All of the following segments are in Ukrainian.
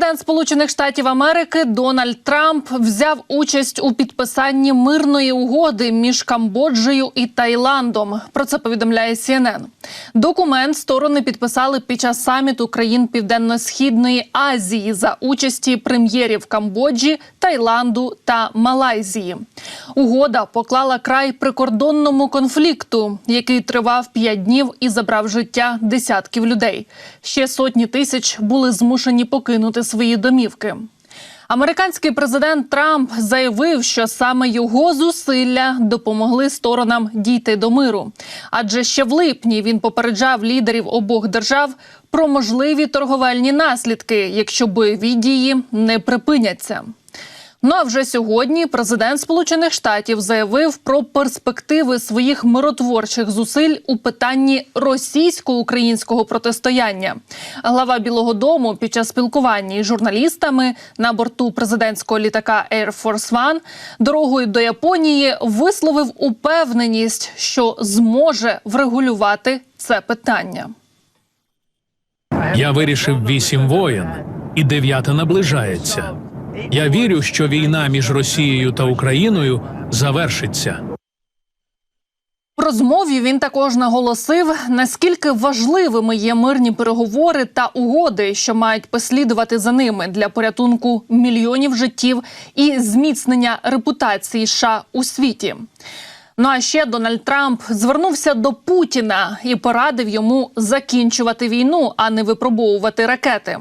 Президент Сполучених Штатів Америки Дональд Трамп взяв участь у підписанні мирної угоди між Камбоджею і Таїландом. Про це повідомляє CNN. Документ сторони підписали під час саміту країн Південно-східної Азії за участі прем'єрів Камбоджі, Таїланду та Малайзії. Угода поклала край прикордонному конфлікту, який тривав п'ять днів і забрав життя десятків людей. Ще сотні тисяч були змушені покинути свої домівки. Американський президент Трамп заявив, що саме його зусилля допомогли сторонам дійти до миру. Адже ще в липні він попереджав лідерів обох держав про можливі торговельні наслідки, якщо бойові дії не припиняться. Ну а вже сьогодні президент Сполучених Штатів заявив про перспективи своїх миротворчих зусиль у питанні російсько-українського протистояння. Глава Білого Дому під час спілкування із журналістами на борту президентського літака Air Force One дорогою до Японії висловив упевненість, що зможе врегулювати це питання. Я вирішив вісім воєн, і дев'ята наближається. Я вірю, що війна між Росією та Україною завершиться. В розмові він також наголосив, наскільки важливими є мирні переговори та угоди, що мають послідувати за ними для порятунку мільйонів життів і зміцнення репутації США у світі. Ну а ще Дональд Трамп звернувся до Путіна і порадив йому закінчувати війну, а не випробовувати ракети.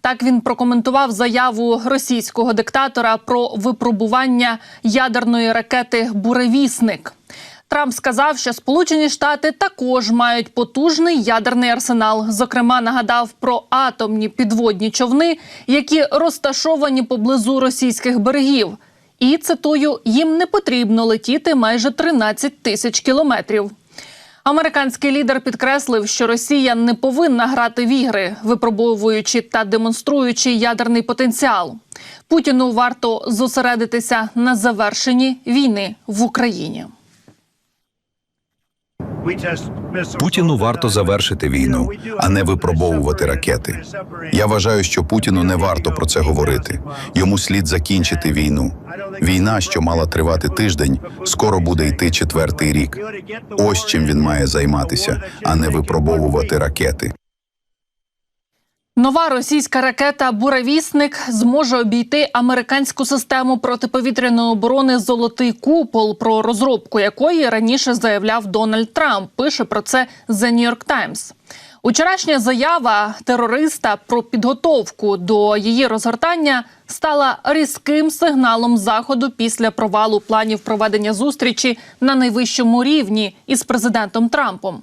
Так він прокоментував заяву російського диктатора про випробування ядерної ракети Буревісник. Трамп сказав, що Сполучені Штати також мають потужний ядерний арсенал. Зокрема, нагадав про атомні підводні човни, які розташовані поблизу російських берегів. І цитую, їм не потрібно летіти майже 13 тисяч кілометрів. Американський лідер підкреслив, що Росія не повинна грати в ігри, випробовуючи та демонструючи ядерний потенціал. Путіну варто зосередитися на завершенні війни в Україні. Путіну варто завершити війну, а не випробовувати ракети. Я вважаю, що Путіну не варто про це говорити. Йому слід закінчити війну. Війна, що мала тривати тиждень, скоро буде йти четвертий рік. Ось чим він має займатися, а не випробовувати ракети. Нова російська ракета Буравісник зможе обійти американську систему протиповітряної оборони Золотий купол, про розробку якої раніше заявляв Дональд Трамп. Пише про це The New York Times. Учорашня заява терориста про підготовку до її розгортання стала різким сигналом заходу після провалу планів проведення зустрічі на найвищому рівні із президентом Трампом.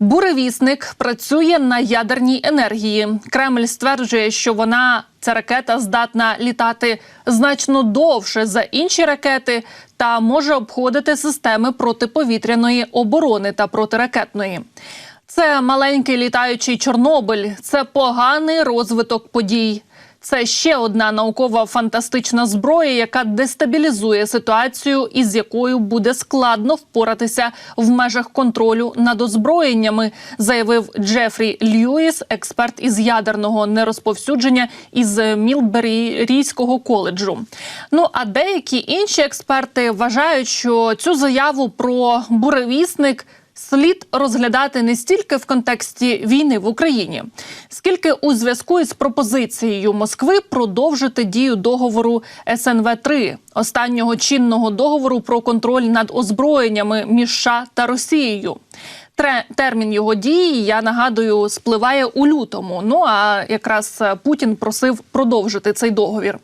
Буревісник працює на ядерній енергії. Кремль стверджує, що вона ця ракета здатна літати значно довше за інші ракети та може обходити системи протиповітряної оборони та протиракетної. Це маленький літаючий Чорнобиль, це поганий розвиток подій. Це ще одна наукова фантастична зброя, яка дестабілізує ситуацію, із якою буде складно впоратися в межах контролю над озброєннями, заявив Джефрі Льюіс, експерт із ядерного нерозповсюдження із Мілберійського коледжу. Ну а деякі інші експерти вважають, що цю заяву про буревісник слід розглядати не стільки в контексті війни в Україні, скільки у зв'язку із пропозицією Москви продовжити дію договору СНВ 3 останнього чинного договору про контроль над озброєннями між США та Росією. Термін його дії, я нагадую, спливає у лютому. Ну а якраз Путін просив продовжити цей договір.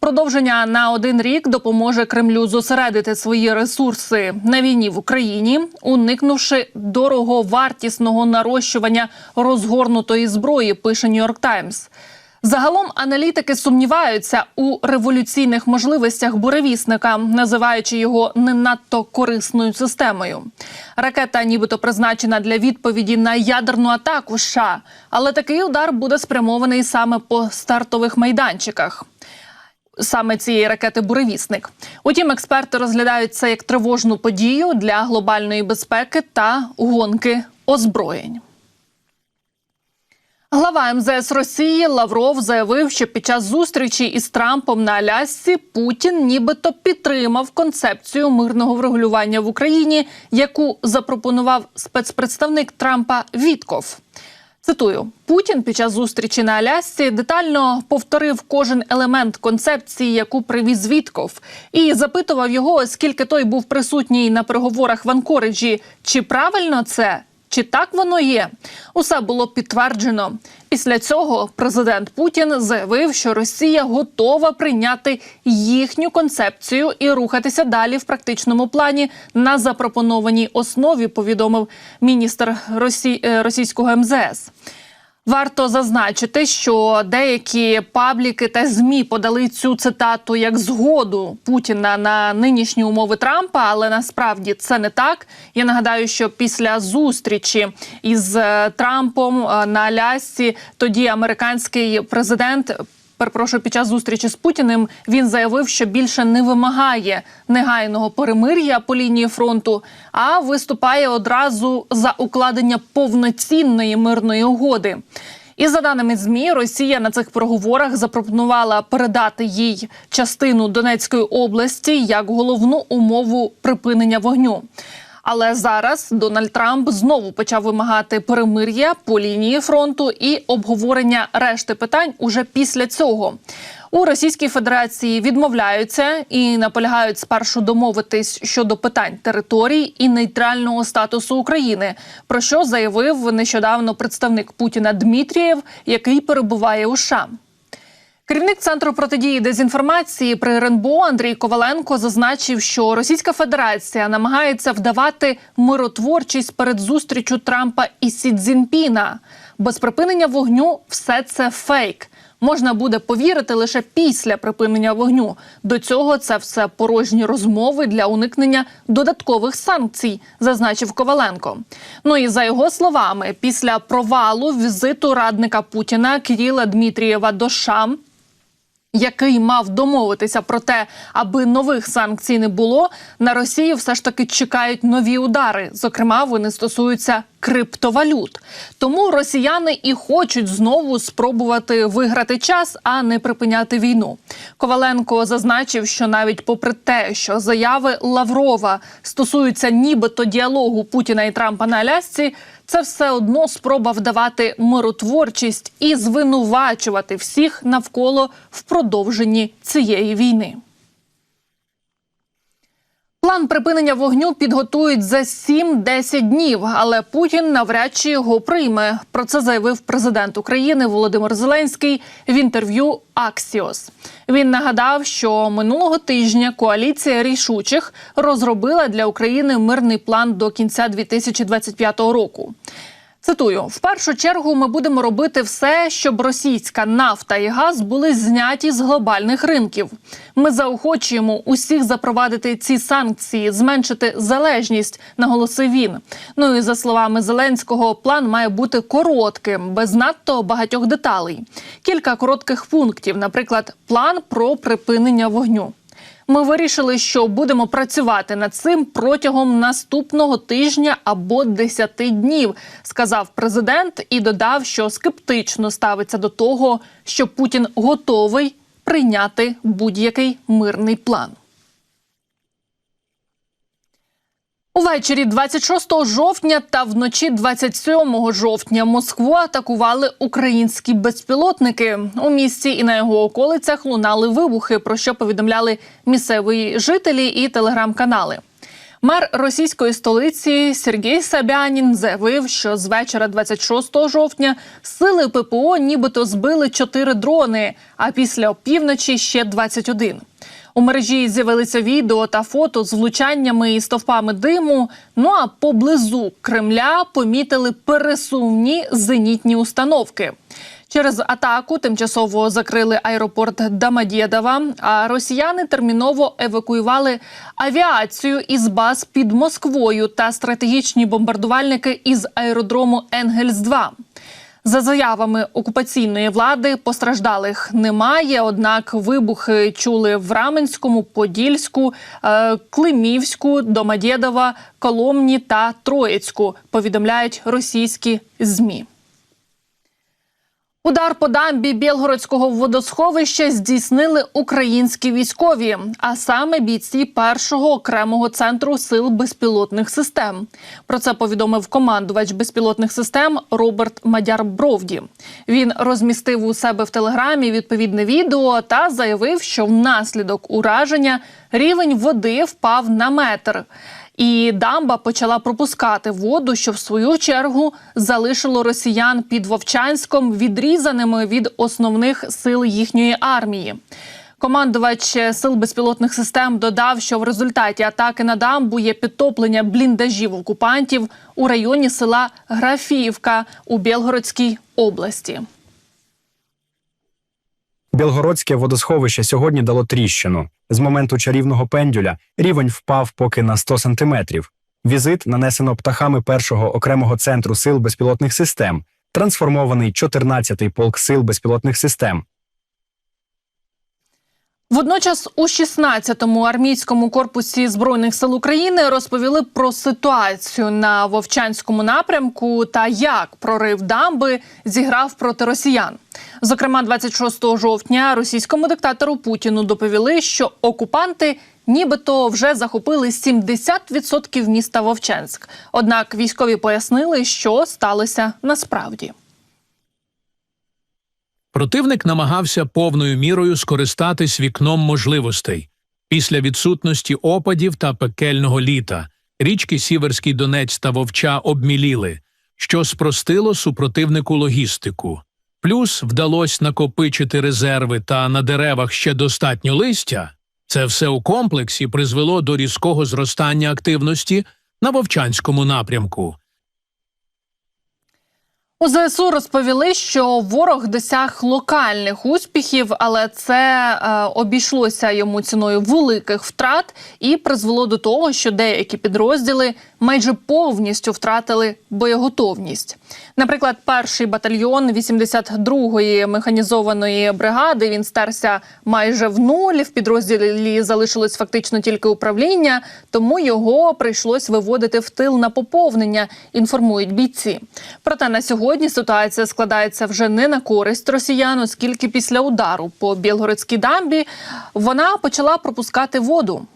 Продовження на один рік допоможе Кремлю зосередити свої ресурси на війні в Україні, уникнувши дороговартісного нарощування розгорнутої зброї. Пише Нью-Йорк Таймс. Загалом аналітики сумніваються у революційних можливостях буревісника, називаючи його не надто корисною системою. Ракета, нібито призначена для відповіді на ядерну атаку. США, але такий удар буде спрямований саме по стартових майданчиках. Саме цієї ракети буревісник. Утім, експерти розглядають це як тривожну подію для глобальної безпеки та гонки озброєнь. Глава МЗС Росії Лавров заявив, що під час зустрічі із Трампом на Алясці Путін нібито підтримав концепцію мирного врегулювання в Україні, яку запропонував спецпредставник Трампа Вітков. Цитую, Путін під час зустрічі на Алясці детально повторив кожен елемент концепції, яку привіз Вітков, і запитував його, оскільки той був присутній на переговорах в Анкориджі, чи правильно це, чи так воно є. Усе було підтверджено. Після цього президент Путін заявив, що Росія готова прийняти їхню концепцію і рухатися далі в практичному плані на запропонованій основі. Повідомив міністр Росі... е, російського МЗС. Варто зазначити, що деякі пабліки та змі подали цю цитату як згоду Путіна на нинішні умови Трампа, але насправді це не так. Я нагадаю, що після зустрічі із е, Трампом е, на Алясці тоді американський президент. Перепрошую, під час зустрічі з Путіним він заявив, що більше не вимагає негайного перемир'я по лінії фронту, а виступає одразу за укладення повноцінної мирної угоди. І за даними змі, Росія на цих переговорах запропонувала передати їй частину Донецької області як головну умову припинення вогню. Але зараз Дональд Трамп знову почав вимагати перемир'я по лінії фронту і обговорення решти питань уже після цього. У Російській Федерації відмовляються і наполягають спершу домовитись щодо питань територій і нейтрального статусу України, про що заявив нещодавно представник Путіна Дмитрієв, який перебуває у США. Керівник центру протидії дезінформації при РНБО Андрій Коваленко зазначив, що Російська Федерація намагається вдавати миротворчість перед зустрічю Трампа і Сі Цзіньпіна. Без припинення вогню все це фейк. Можна буде повірити лише після припинення вогню. До цього це все порожні розмови для уникнення додаткових санкцій, зазначив Коваленко. Ну і за його словами, після провалу візиту радника Путіна Кіріла Дмитрієва до США який мав домовитися про те, аби нових санкцій не було, на Росії все ж таки чекають нові удари. Зокрема, вони стосуються криптовалют. Тому росіяни і хочуть знову спробувати виграти час, а не припиняти війну. Коваленко зазначив, що навіть попри те, що заяви Лаврова стосуються нібито діалогу Путіна і Трампа на Алясці, це все одно спроба вдавати миротворчість і звинувачувати всіх навколо в продовженні цієї війни. План припинення вогню підготують за 7-10 днів, але Путін навряд чи його прийме. Про це заявив президент України Володимир Зеленський в інтерв'ю Аксіос. Він нагадав, що минулого тижня коаліція рішучих розробила для України мирний план до кінця 2025 року. Цитую: в першу чергу ми будемо робити все, щоб російська нафта і газ були зняті з глобальних ринків. Ми заохочуємо усіх запровадити ці санкції, зменшити залежність, наголосив він. Ну і за словами Зеленського, план має бути коротким, без надто багатьох деталей. Кілька коротких пунктів, наприклад, план про припинення вогню. Ми вирішили, що будемо працювати над цим протягом наступного тижня або 10 днів, сказав президент і додав, що скептично ставиться до того, що Путін готовий прийняти будь-який мирний план. Увечері 26 жовтня та вночі 27 жовтня Москву атакували українські безпілотники. У місті і на його околицях лунали вибухи, про що повідомляли місцеві жителі і телеграм-канали. Мер російської столиці Сергій Сабянін заявив, що з вечора 26 жовтня сили ППО нібито збили 4 дрони, а після опівночі ще 21. У мережі з'явилися відео та фото з влучаннями і стовпами диму. Ну а поблизу Кремля помітили пересувні зенітні установки. Через атаку тимчасово закрили аеропорт Дамадєдова, а росіяни терміново евакуювали авіацію із баз під Москвою та стратегічні бомбардувальники із аеродрому Енгельс-2. За заявами окупаційної влади постраждалих немає. Однак вибухи чули в Раменському, Подільську, е, Климівську, Домодєдова, Коломні та Троїцьку. Повідомляють російські змі. Удар по дамбі Білгородського водосховища здійснили українські військові, а саме бійці першого окремого центру сил безпілотних систем. Про це повідомив командувач безпілотних систем Роберт Мадяр Бровді. Він розмістив у себе в телеграмі відповідне відео та заявив, що внаслідок ураження рівень води впав на метр. І дамба почала пропускати воду, що в свою чергу залишило росіян під Вовчанськом відрізаними від основних сил їхньої армії. Командувач сил безпілотних систем додав, що в результаті атаки на дамбу є підтоплення бліндажів окупантів у районі села Графіївка у Білгородській області. Білгородське водосховище сьогодні дало тріщину. З моменту чарівного пендюля рівень впав поки на 100 сантиметрів. Візит нанесено птахами першого окремого центру сил безпілотних систем, трансформований 14-й полк сил безпілотних систем. Водночас у 16-му армійському корпусі збройних сил України розповіли про ситуацію на Вовчанському напрямку та як прорив дамби зіграв проти росіян. Зокрема, 26 жовтня російському диктатору Путіну доповіли, що окупанти нібито вже захопили 70% міста Вовчанськ. Однак військові пояснили, що сталося насправді. Противник намагався повною мірою скористатись вікном можливостей. Після відсутності опадів та пекельного літа річки Сіверський Донець та Вовча обміліли, що спростило супротивнику логістику. Плюс вдалося накопичити резерви та на деревах ще достатньо листя. Це все у комплексі призвело до різкого зростання активності на Вовчанському напрямку. У ЗСУ розповіли, що ворог досяг локальних успіхів, але це е, обійшлося йому ціною великих втрат і призвело до того, що деякі підрозділи майже повністю втратили боєготовність. Наприклад, перший батальйон 82-ї механізованої бригади він стерся майже в нуль. В підрозділі залишилось фактично тільки управління, тому його прийшлось виводити в тил на поповнення. Інформують бійці. Проте на сьогодні ситуація складається вже не на користь росіян, оскільки після удару по Білгородській дамбі вона почала пропускати воду.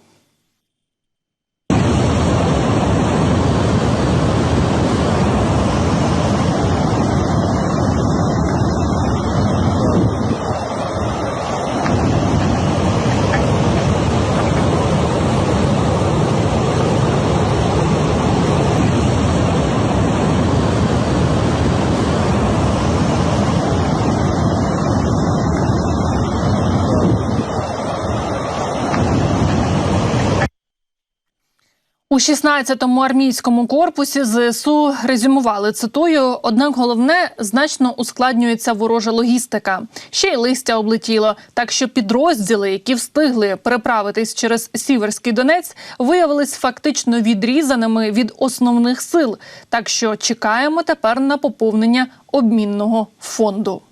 16-му армійському корпусі ЗСУ резюмували цитую. Однак головне значно ускладнюється ворожа логістика. Ще й листя облетіло. Так що підрозділи, які встигли переправитись через Сіверський Донець, виявились фактично відрізаними від основних сил. Так що чекаємо тепер на поповнення обмінного фонду.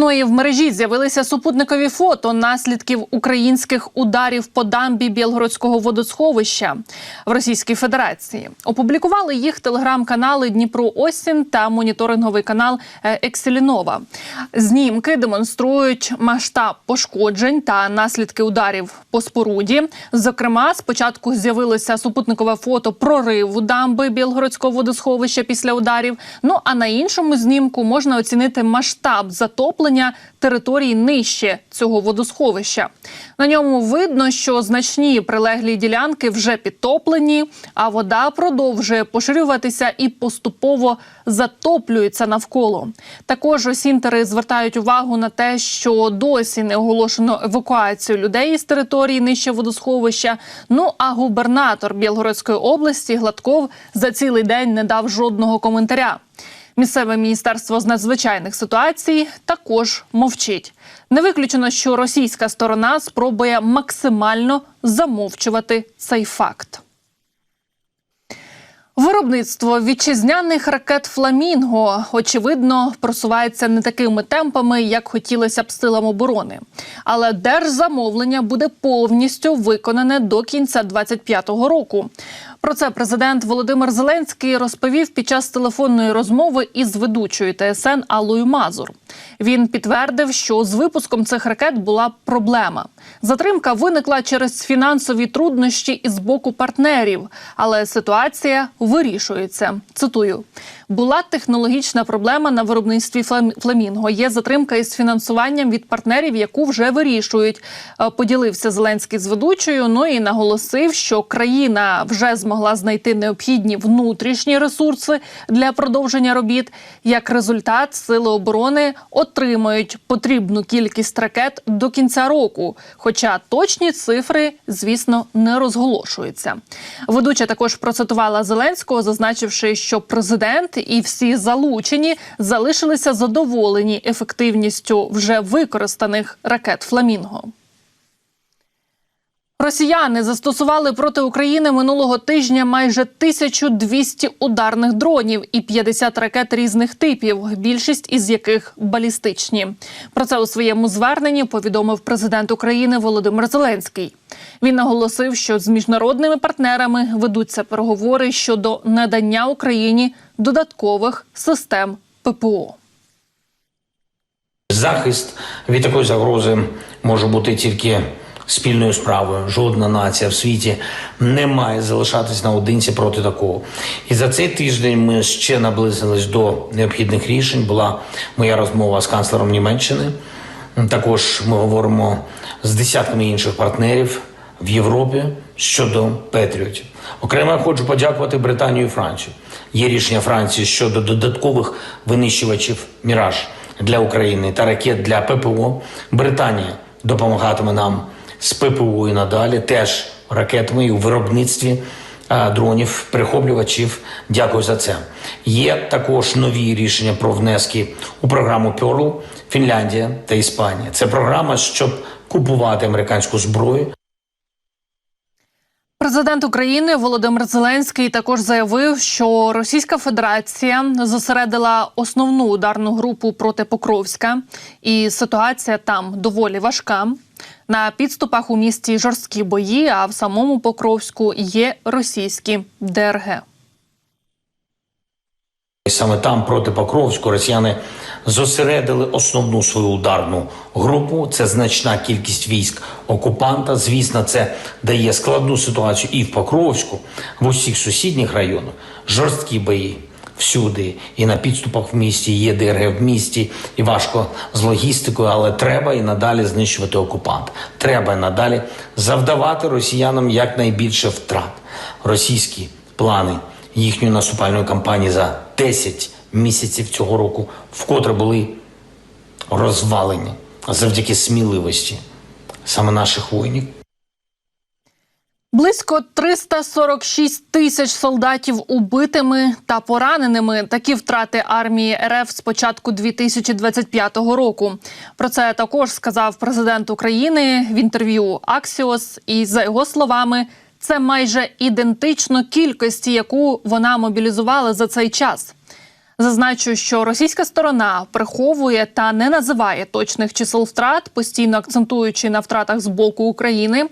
Ну і в мережі з'явилися супутникові фото наслідків українських ударів по дамбі Білгородського водосховища в Російській Федерації. Опублікували їх телеграм-канали Дніпро Осін та моніторинговий канал е, Екселінова. Знімки демонструють масштаб пошкоджень та наслідки ударів по споруді. Зокрема, спочатку з'явилося супутникове фото прориву дамби Білгородського водосховища після ударів. Ну а на іншому знімку можна оцінити масштаб затоплення території нижче цього водосховища. На ньому видно, що значні прилеглі ділянки вже підтоплені, а вода продовжує поширюватися і поступово затоплюється навколо. Також осінтери звертають увагу на те, що досі не оголошено евакуацію людей із території нижче водосховища. Ну а губернатор Білгородської області Гладков за цілий день не дав жодного коментаря. Місцеве міністерство з надзвичайних ситуацій також мовчить. Не виключено, що російська сторона спробує максимально замовчувати цей факт. Виробництво вітчизняних ракет Фламінго очевидно просувається не такими темпами, як хотілося б силам оборони. Але держзамовлення буде повністю виконане до кінця 2025 року. Про це президент Володимир Зеленський розповів під час телефонної розмови із ведучою ТСН Аллою Мазур. Він підтвердив, що з випуском цих ракет була проблема. Затримка виникла через фінансові труднощі із боку партнерів, але ситуація вирішується. Цитую: була технологічна проблема на виробництві «Флам- фламінго. Є затримка із фінансуванням від партнерів, яку вже вирішують. Е, Поділився Зеленський з ведучою. Ну і наголосив, що країна вже змогла знайти необхідні внутрішні ресурси для продовження робіт. Як результат, сили оборони отримають потрібну кількість ракет до кінця року. Хоча точні цифри, звісно, не розголошуються. Ведуча також процитувала Зеленського, зазначивши, що президент і всі залучені залишилися задоволені ефективністю вже використаних ракет Фламінго. Росіяни застосували проти України минулого тижня майже 1200 ударних дронів і 50 ракет різних типів, більшість із яких балістичні. Про це у своєму зверненні повідомив президент України Володимир Зеленський. Він наголосив, що з міжнародними партнерами ведуться переговори щодо надання Україні додаткових систем ППО. Захист від такої загрози може бути тільки спільною справою. Жодна нація в світі не має залишатись наодинці проти такого. І за цей тиждень ми ще наблизились до необхідних рішень. Була моя розмова з канцлером Німеччини. Також ми говоримо з десятками інших партнерів в Європі щодо Петріотів. Окремо хочу подякувати Британію і Францію. Є рішення Франції щодо додаткових винищувачів Міраж для України та ракет для ППО. Британія допомагатиме нам з ППО і надалі, теж ракетами і у виробництві дронів, прихоплювачів. Дякую за це. Є також нові рішення про внески у програму Pearl Фінляндія та Іспанія. Це програма, щоб купувати американську зброю. Президент України Володимир Зеленський також заявив, що Російська Федерація зосередила основну ударну групу проти Покровська, і ситуація там доволі важка. На підступах у місті жорсткі бої, а в самому Покровську є російські ДРГ. Саме там проти Покровську росіяни зосередили основну свою ударну групу. Це значна кількість військ окупанта. Звісно, це дає складну ситуацію і в Покровську, в усіх сусідніх районах. Жорсткі бої всюди, і на підступах в місті є ДРГ в місті, і важко з логістикою, але треба і надалі знищувати окупант. Треба і надалі завдавати росіянам якнайбільше втрат. Російські плани їхньої наступальної кампанії за 10 місяців цього року вкотре були розвалені завдяки сміливості саме наших воїнів. Близько 346 тисяч солдатів убитими та пораненими. Такі втрати армії РФ з початку 2025 року. Про це також сказав президент України в інтерв'ю Аксіос. І за його словами, це майже ідентично кількості, яку вона мобілізувала за цей час. Зазначу, що російська сторона приховує та не називає точних чисел втрат, постійно акцентуючи на втратах з боку України.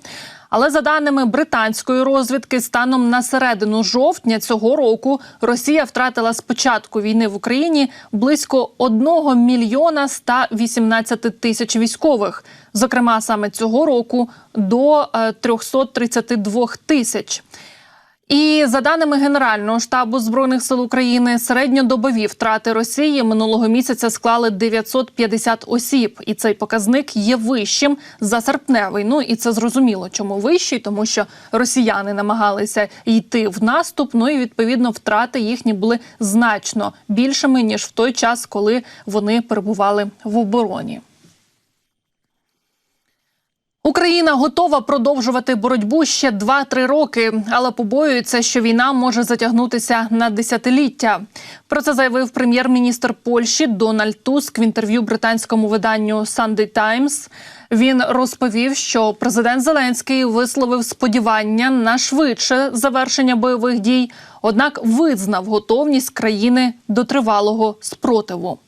Але за даними британської розвідки, станом на середину жовтня цього року Росія втратила з початку війни в Україні близько 1 мільйона 118 тисяч військових. Зокрема, саме цього року до е, 332 тисяч. І за даними Генерального штабу збройних сил України, середньодобові втрати Росії минулого місяця склали 950 осіб, і цей показник є вищим за серпневий. Ну і це зрозуміло, чому вищий, тому що росіяни намагалися йти в наступ. Ну і відповідно втрати їхні були значно більшими ніж в той час, коли вони перебували в обороні. Україна готова продовжувати боротьбу ще 2-3 роки, але побоюється, що війна може затягнутися на десятиліття. Про це заявив прем'єр-міністр Польщі Дональд Туск в інтерв'ю британському виданню Sunday Times. Він розповів, що президент Зеленський висловив сподівання на швидше завершення бойових дій, однак визнав готовність країни до тривалого спротиву.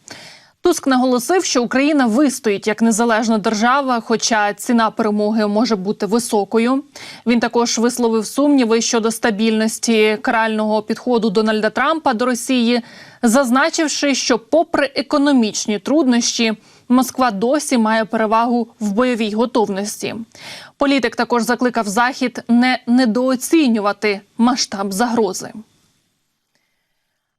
Туск наголосив, що Україна вистоїть як незалежна держава, хоча ціна перемоги може бути високою. Він також висловив сумніви щодо стабільності карального підходу Дональда Трампа до Росії, зазначивши, що, попри економічні труднощі, Москва досі має перевагу в бойовій готовності. Політик також закликав Захід не недооцінювати масштаб загрози.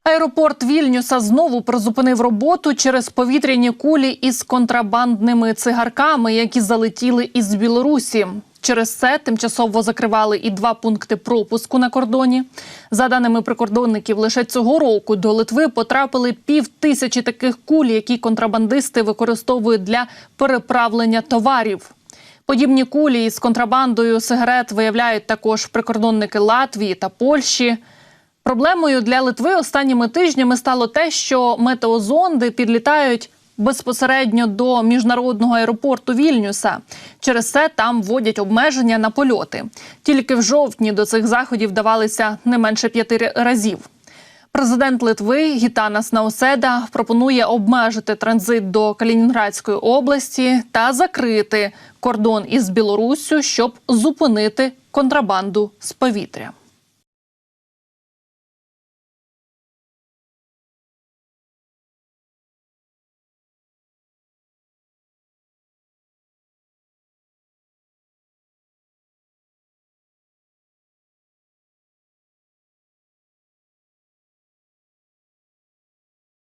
Аеропорт Вільнюса знову призупинив роботу через повітряні кулі із контрабандними цигарками, які залетіли із Білорусі. Через це тимчасово закривали і два пункти пропуску на кордоні. За даними прикордонників, лише цього року до Литви потрапили пів тисячі таких куль, які контрабандисти використовують для переправлення товарів. Подібні кулі із контрабандою сигарет виявляють також прикордонники Латвії та Польщі. Проблемою для Литви останніми тижнями стало те, що метеозонди підлітають безпосередньо до міжнародного аеропорту Вільнюса. Через це там вводять обмеження на польоти. Тільки в жовтні до цих заходів давалися не менше п'яти разів. Президент Литви Гітанас Науседа пропонує обмежити транзит до Калінінградської області та закрити кордон із Білоруссю, щоб зупинити контрабанду з повітря.